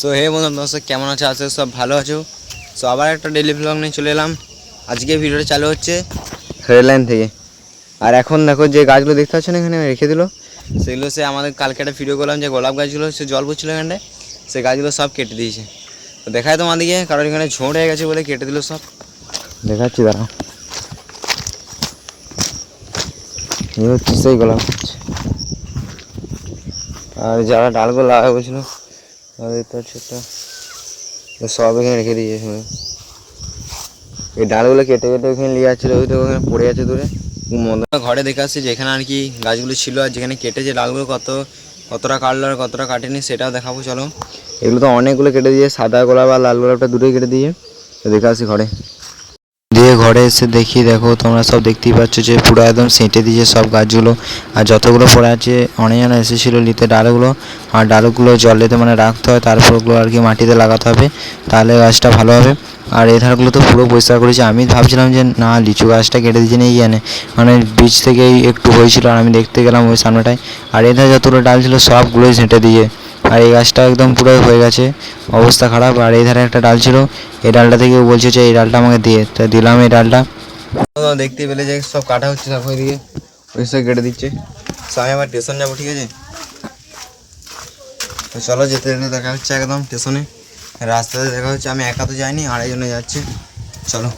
So hey বন্ধু দর্শক কেমন আছো? আছে সব ভালো আছো? সো আবার একটা ডেলি ব্লগ নিয়ে চলে এলাম। আজকে ভিডিওটা চালু হচ্ছে রেললাইন থেকে। আর এখন দেখো যে গাছগুলো দেখতে পাচ্ছ না এখানে রেখে দিল। সেগুলো সে আমাদের কালকে একটা ভিডিও করলাম যে গোলাপ গাছগুলো সে জল পড়ছিল এখানটায়। সে গাছগুলো সব কেটে দিয়েছে। তো দেখায় তোমাদেরকে, কারণ এখানে ঝোঁড় হয়ে গেছে বলে কেটে দিল সব। দেখাচ্ছি, দাঁড়াও। সেই গোলাপ আর যারা ডালগুলো লাগাবে বলছিল তাদের তো হচ্ছে একটা সব এখানে রেখে দিয়েছে শুনে এই ডালগুলো কেটে কেটে ওখানে নিয়ে যাচ্ছিল ওই তো ওখানে পড়ে আছে দূরে মনে ঘরে দেখে আসছি যেখানে আর কি গাছগুলো ছিল আর যেখানে কেটেছে ডালগুলো কত কতটা কাটলো আর কতটা কাটেনি সেটাও দেখাবো চলো এগুলো তো অনেকগুলো কেটে দিয়ে সাদা গোলাপ আর লাল গোলাপটা দূরে কেটে দিয়ে দেখে আসি ঘরে দিয়ে ঘরে এসে দেখি, দেখো তোমরা সব দেখতেই পাচ্ছ যে পুরো একদম সেঁটে দিয়েছে সব গাছগুলো। আর যতগুলো পড়ে আছে অনেকজন এসেছিল নিতে ডালগুলো। আর ডালগুলো জলেতে মানে রাখতে হয়, তারপর ওগুলো আর কি মাটিতে লাগাতে হবে, তাহলে গাছটা ভালো হবে। আর এই ধারগুলো তো পুরো পরিষ্কার করেছে। আমি ভাবছিলাম যে, না, লিচু গাছটা কেটে দিয়েছে নিয়ে জানে মানে বীজ থেকেই একটু হয়েছিল আর আমি দেখতে গেলাম ওই সামনেটায়। আর এই ধারে যতগুলো ডাল ছিল, সবগুলোই ছেঁটে দিয়ে। আর এই গাছটা একদম পুরো হয়ে গেছে। অবস্থা খারাপ। আর এই ধারে একটা ডাল ছিল। এই ডালটা থেকে বলছে যে, এই ডালটা আমাকে দিয়ে তা দিলাম এই ডালটা। দেখতে পেলে যে, সব কাটা হচ্ছে সব ওইদিকে ওই সব কেটে দিচ্ছে। আমি আবার স্টেশন যাব, ঠিক আছে? তো চলো, যেতে যেতে দেখা হচ্ছে একদম স্টেশনে রাস্তাতে দেখা হচ্ছে, আমি একা তো যাইনি আড়াইজনে যাচ্ছে। চলো।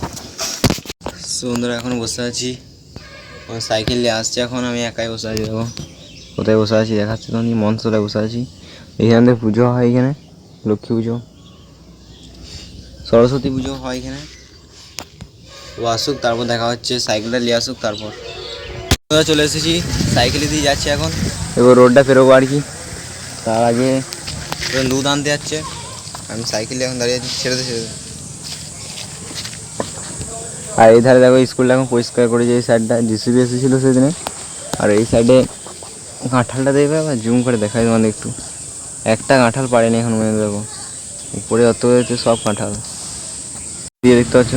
সুন্দর এখন বসে আছি। সাইকেল নিয়ে আসছে এখন, আমি একাই বসে আছি, দেখো। কোথায় বসে আছি দেখাচ্ছি তো মনসলায় বসে আছি। এখান পুজো হয় এখানে, লক্ষ্মী পুজো। সরস্বতী পুজো হয় এখানে। ও আসুক, তারপর দেখা হচ্ছে, সাইকেলটা নিয়ে আসুক তারপর। চলে এসেছি, সাইকেলে দিয়ে যাচ্ছি এখন। এবার রোডটা পেরোবো আর কি। তার আগে দুধ আনতে যাচ্ছে। আমি সাইকেলে এখন দাঁড়িয়ে আছি, ছেড়ে ছেড়ে আর এই ধারে দেখো, স্কুলটা এখন পরিষ্কার করেছে, এই সাইডটা জিসিবি এসেছিল সেদিনে। আর এই সাইডে কাঁঠালটা দেখবে আবার জুম করে দেখাই তোমাদের একটু। একটা কাঁঠাল পারেনি এখন মনে দেখো। উপরে অত হয়েছে সব কাঁঠাল। দিয়ে দেখতে পাচ্ছ?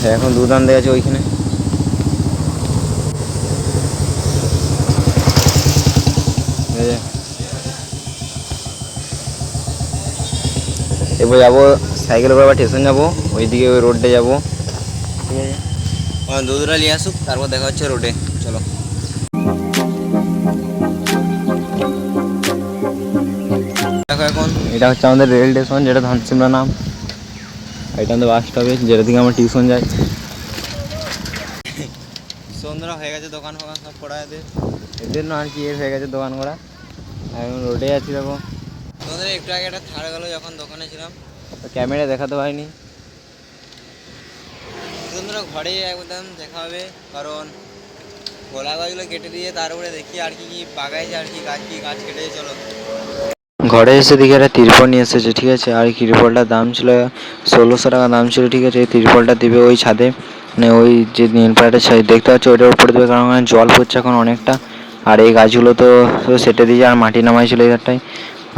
হ্যাঁ, এখন দুধ আনতে গেছে ওইখানে। এবার যাব সাইকেল করে আবার স্টেশন যাব ওইদিকে ওই রোডটা যাব। ঠিক আছে? দুধটা নিয়ে আসুক তারপর দেখা হচ্ছে রোডে চলো। দেখো এখন। এটা হচ্ছে আমাদের রেল স্টেশন যেটা ধানসিমরা নাম। এটা আমাদের বাস স্টপেজ যেটা থেকে আমার টিউশন যাই। সন্ধ্যা হয়ে গেছে দোকান ফোকান সব করা এদের। এদের না আর কি এর হয়ে গেছে দোকান করা। এখন রোডে আছি দেখো। তোমাদের একটু আগে একটা থার গেলো যখন দোকানে ছিলাম। ক্যামেরা দেখাতে পারিনি। তোমরা ঘরে একদম দেখা হবে কারণ গোলা গাছগুলো কেটে দিয়ে তারপরে দেখি আর কি কি বাগাইছে আর কি গাছ কি গাছ কেটেছে চলো। ঘরে এসে দেখি একটা তিরপল নিয়ে এসেছে ঠিক আছে? আর তিরপলটার দাম ছিল ষোলোশো টাকা দাম ছিল ঠিক আছে? এই তিরপলটা দিবে ওই ছাদে মানে ওই যে নীল পাড়াটা দেখতে পাচ্ছ ওইটার উপরে দেবে কারণ ওখানে জল পড়ছে এখন অনেকটা। আর এই গাছগুলো তো সেটে দিয়েছে আর মাটি নামাইছিল এই ধারটায়।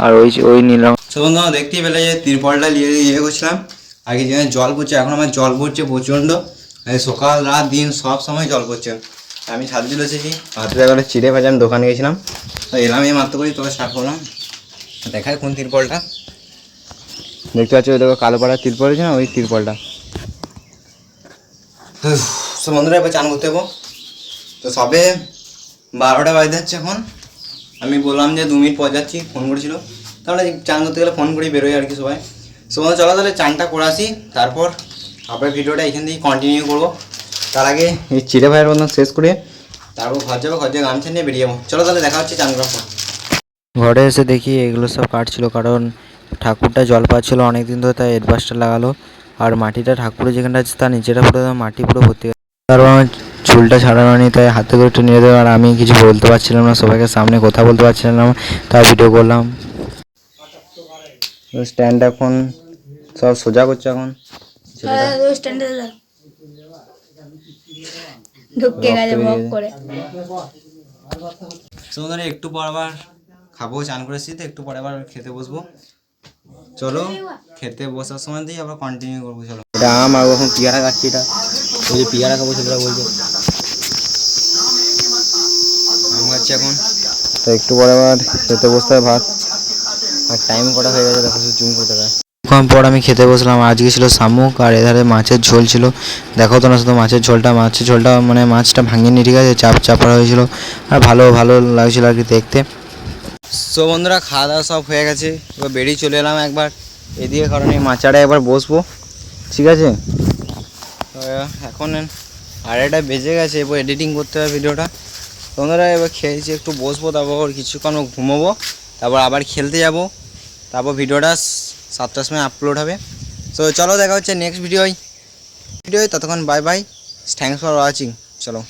আর ওই ওই নীল রঙ বন্ধু দেখতেই পেলে যে তিরপলটা নিয়ে ইয়ে করছিলাম আগে যেখানে জল পড়ছে এখন আমার জল পড়ছে প্রচণ্ড। সকাল রাত দিন সব সময় জল পড়ছে। আমি ছাদে চলে এসেছি হাতে একবারে চিড়ে ভাজা আমি দোকানে গেছিলাম। তো এলাম এই মাত্র করি তোকে স্টার্ট করলাম। দেখায় কোন তিরপলটা। দেখতে পাচ্ছ ওই দেখো কালো পাড়ার তিরপল আছে না ওই তিরপলটা। তো বন্ধুরা এবার চান করতে যাব তো সবে বারোটা বাজে যাচ্ছে এখন। আমি বললাম যে দু মিনিট পর যাচ্ছি ফোন করেছিল। তাহলে চান করতে গেলে ফোন করেই বেরোয় আর কি সবাই। সো চলো তাহলে চানটা করে আসি তারপর আবার ভিডিওটা এখান থেকে কন্টিনিউ করব। তার আগে এই চিড়ে ভাইয়ের মতন শেষ করে তারপর ঘর যাব ঘর যাব গামছা নিয়ে বেরিয়ে যাব। চলো তাহলে দেখা হচ্ছে চান ঘরে এসে দেখি এগুলো সব কাটছিল, কারণ ঠাকুরটা জল পাচ্ছিল অনেক দিন ধরে, তাই এডভাসটা লাগালো। আর মাটিটা ঠাকুরের যেখানটা আছে, তার নিচেটা পুরো মাটি পুরো ভর্তি তারপর আমার চুলটা ছাড়ানো নি তাই হাতে করে একটু নিয়ে দেবো আর আমি কিছু বলতে পারছিলাম না, সবাইকে সামনে কথা বলতে পারছিলাম না তাই ভিডিও করলাম। স্ট্যান্ড এখন সব সোজা করছে এখন। ছেলেটা ওই স্ট্যান্ডে যা। ঢুকে গেছে বক করে। সুন্দর একটু পর আবার খাব চান করেছি তো একটু পরে আবার খেতে বসবো। চলো খেতে বসার সময় দিয়ে আবার কন্টিনিউ করব চলো। এটা আম আর এখন পিয়ারা খাচ্ছি এটা ওই যে পিয়ারা খাব সেটা বলছে। আম খাচ্ছি এখন। তো একটু পরে আবার খেতে বসতে হবে ভাত। আর টাইম কটা হয়ে গেছে দেখো জুম করে দেখা কিছুক্ষণ পর আমি খেতে বসলাম। আজকে ছিল শামুক আর এধারে মাছের ঝোল ছিল। দেখো তো না শুধু মাছের ঝোলটা মাছের ঝোলটা মানে মাছটা ভাঙিনি, ঠিক আছে? চাপ চাপড়া হয়েছিল আর ভালো ভালো লাগছিল আর কি দেখতে। সো বন্ধুরা, খাওয়া দাওয়া সব হয়ে গেছে। এবার বেরিয়ে চলে এলাম একবার এদিকে, কারণ এই মাচাটায় একবার বসবো, ঠিক আছে? এখন আড়াইটা বেজে গেছে এবার এডিটিং করতে হবে ভিডিওটা। বন্ধুরা, এবার খেয়েছি, একটু বসবো, তারপর কিছুক্ষণ ঘুমোবো, তারপর আবার খেলতে যাব, তারপর ভিডিওটা সাতটার সময় আপলোড হবে। তো চলো দেখা হচ্ছে নেক্সট ভিডিওয় ভিডিওয় ততক্ষণ bye bye thanks for watching চলো।